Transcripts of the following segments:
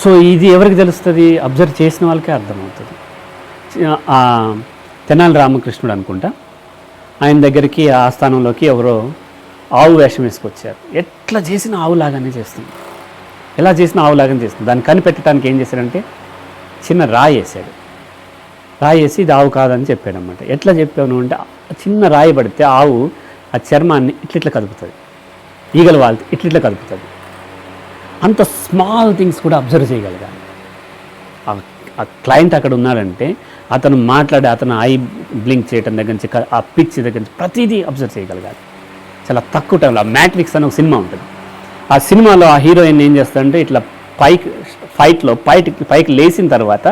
So ఇది ఎవరికి తెలుస్తుంది? అబ్జర్వ్ చేసిన వాళ్ళకే అర్థమవుతుంది. తెనాలి రామకృష్ణుడు అనుకుంటా. ఆయన దగ్గరికి ఆ స్థానంలోకి ఎవరో ఆవు వేషం వేసుకొచ్చారు. ఎట్లా చేసిన ఆవులాగానే చేస్తుంది. ఎలా చేసిన ఆవులాగానే చేస్తుంది. దాన్ని కనిపెట్టడానికి ఏం చేశాడంటే చిన్న రాయి వేసాడు రాయి వేసి ఇది ఆవు కాదని చెప్పాడనమాట ఎట్లా చెప్పాను అంటే చిన్న రాయి పడితే ఆవు ఆ చర్మాన్ని ఇట్లిట్లా కదుపుతుంది. ఈగలు వాళ్ళు ఇట్లిట్లా కదుపుతుంది. అంత స్మాల్ థింగ్స్ కూడా అబ్జర్వ్ చేయగలగాలి. ఆ- క్లయింట్ అక్కడ ఉన్నాడంటే అతను మాట్లాడే అతను ఐ బ్లింక్ చేయడం దగ్గర నుంచి ఆ పిచ్ దగ్గర నుంచి ప్రతిదీ అబ్జర్వ్ చేయగలగాలి. చాలా తక్కువ టైంలో ఆ మ్యాట్రిక్స్ అని ఒక సినిమా ఉంటుంది. ఆ సినిమాలో ఆ హీరోయిన్ ఏం చేస్తాడంటే ఇట్లా పైకి ఫైట్లో పైకి పైకి లేచిన తర్వాత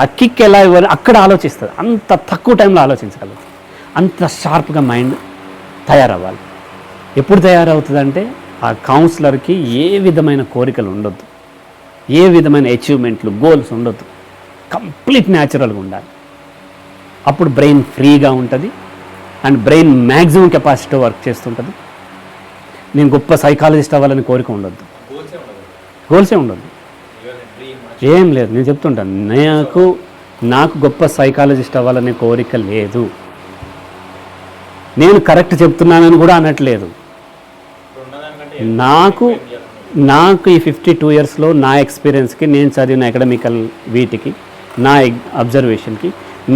ఆ కిక్ ఎలా ఇవ్వాలి అక్కడ ఆలోచిస్తుంది. అంత తక్కువ టైంలో ఆలోచించగలుగుతుంది. అంత షార్ప్గా మైండ్ తయారవ్వాలి. ఎప్పుడు తయారవుతుందంటే ఆ కౌన్సిలర్కి ఏ విధమైన కోరికలు ఉండొద్దు. ఏ విధమైన అచీవ్మెంట్లు గోల్స్ ఉండొద్దు. కంప్లీట్ న్యాచురల్గా ఉండాలి. అప్పుడు బ్రెయిన్ ఫ్రీగా ఉంటుంది. And brain maximum capacity work చేస్తుంటుంది. నేను గొప్ప సైకాలజిస్ట్ అవ్వాలని కోరిక ఉండొద్దు. గోల్సే ఉండదు. ఉండొద్దు. ఏం లేదు. నేను చెప్తుంటాను. నాకు నాకు గొప్ప సైకాలజిస్ట్ అవ్వాలనే కోరిక లేదు. నేను కరెక్ట్ చెప్తున్నానని కూడా అనట్లేదు. నాకు నాకు ఈ ఫిఫ్టీ టూ ఇయర్స్లో నా ఎక్స్పీరియన్స్కి నేను చదివిన అకాడమికల్ వీటికి నా అబ్జర్వేషన్కి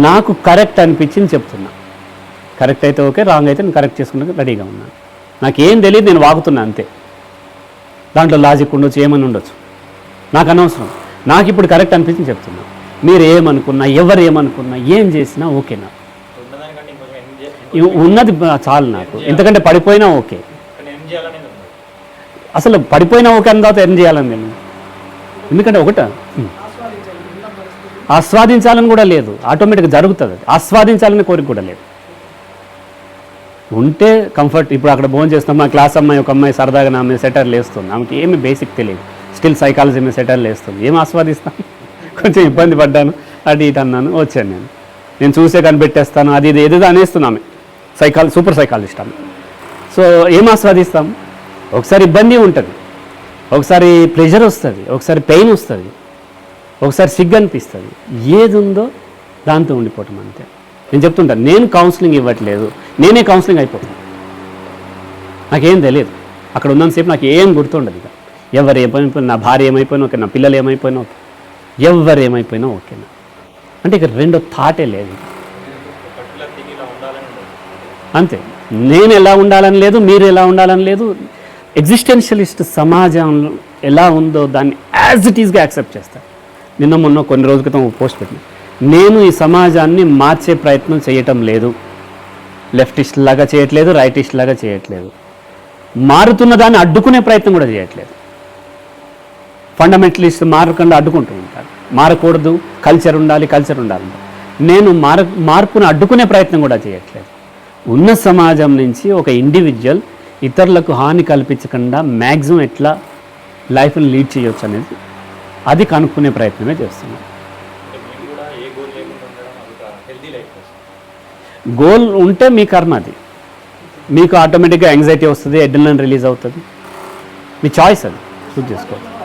నాకు కరెక్ట్ అనిపించింది చెప్తున్నా. కరెక్ట్ అయితే ఓకే రాంగ్ అయితే నేను కరెక్ట్ చేసుకున్నాక రెడీగా ఉన్నాను నాకు ఏం తెలియదు నేను వాగుతున్నా అంతే. దాంట్లో లాజిక్ ఉండొచ్చు ఏమని ఉండొచ్చు. నాకు అనవసరం. నాకు ఇప్పుడు కరెక్ట్ అనిపించింది చెప్తున్నా. మీరు ఏమనుకున్నా ఎవరు ఏమనుకున్నా ఏం చేసినా ఓకేనా ఉన్నది చాలు నాకు. ఎందుకంటే పడిపోయినా ఓకే అసలు పడిపోయినా ఒక తర్వాత ఏం చేయాలని నేను? ఎందుకంటే ఒకట ఆస్వాదించాలని కూడా లేదు. ఆటోమేటిక్గా జరుగుతుంది ఆస్వాదించాలని కోరిక కూడా లేదు. ఉంటే కంఫర్ట్ ఇప్పుడు అక్కడ భోజనం చేస్తున్నాం మా క్లాస్ అమ్మాయి ఒక అమ్మాయి సరదాగా నా మీద సెటర్లు లేస్తుంది. ఆమెకి ఏమి బేసిక్ తెలియదు. స్టిల్ సైకాలజీ మీద సెటర్లు లేస్తుంది. ఏం ఆస్వాదిస్తాను? కొంచెం ఇబ్బంది పడ్డాను. అటు ఇటు అన్నాను. వచ్చాను నేను. నేను చూసే కనిపెట్టేస్తాను. అది ఇది ఏదో అనేస్తున్నామే. సైకాలజీ సూపర్ సైకాలజిస్ట్ ఆమె. సో ఏం ఆస్వాదిస్తాం? ఒకసారి ఇబ్బంది ఉంటుంది. ఒకసారి ప్రెషర్ వస్తుంది. ఒకసారి పెయిన్ వస్తుంది. ఒకసారి సిగ్గు అనిపిస్తుంది. ఏది ఉందో దాంతో ఉండిపోవటం అంతే. నేను చెప్తుంటాను నేను కౌన్సిలింగ్ ఇవ్వట్లేదు. నేనే కౌన్సిలింగ్ అయిపోతాను నాకేం తెలియదు. అక్కడ ఉన్నంతసేపు నాకు ఏం గుర్తుండదు ఇక. ఎవరు ఏమైపోయినా నా భార్య ఏమైపోయినా ఓకే నా పిల్లలు ఏమైపోయినా ఓకే. ఎవరు ఏమైపోయినా ఓకేనా అంటే ఇక రెండో థాటే లేదు. అంతే. నేను ఎలా ఉండాలని లేదు మీరు ఎలా ఉండాలని లేదు ఎగ్జిస్టెన్షియలిస్ట్ సమాజం ఎలా ఉందో దాన్ని యాజ్ ఇట్ ఈస్గా యాక్సెప్ట్ చేస్తాను నిన్న మొన్న కొన్ని రోజుల క్రితం పోస్ట్ పెట్టిన. నేను ఈ సమాజాన్ని మార్చే ప్రయత్నం చేయటం లేదు. లెఫ్టిస్ట్ లాగా చేయట్లేదు రైటిస్ట్ లాగా చేయట్లేదు. మారుతున్న దాన్ని అడ్డుకునే ప్రయత్నం కూడా చేయట్లేదు. ఫండమెంటలిస్ట్ మారకుండా అడ్డుకుంటూ ఉంటారు. మారకూడదు. కల్చర్ ఉండాలి కల్చర్ ఉండాలి నేను మార మార్పును అడ్డుకునే ప్రయత్నం కూడా చేయట్లేదు. ఉన్న సమాజం నుంచి ఒక ఇండివిజువల్ ఇతరులకు హాని కల్పించకుండా మ్యాక్సిమం ఎట్లా లైఫ్ని లీడ్ చేయొచ్చు అనేది అది కనుక్కునే ప్రయత్నమే చేస్తున్నాను గోల్ ఉంటే మీ కర్మ అది. మీకు ఆటోమేటిక్గా యాంగ్జైటీ వస్తుంది ఎడ్రినల్ రిలీజ్ అవుతుంది. మీ చాయిస్ అది. చూస్ చేసుకోవాలి.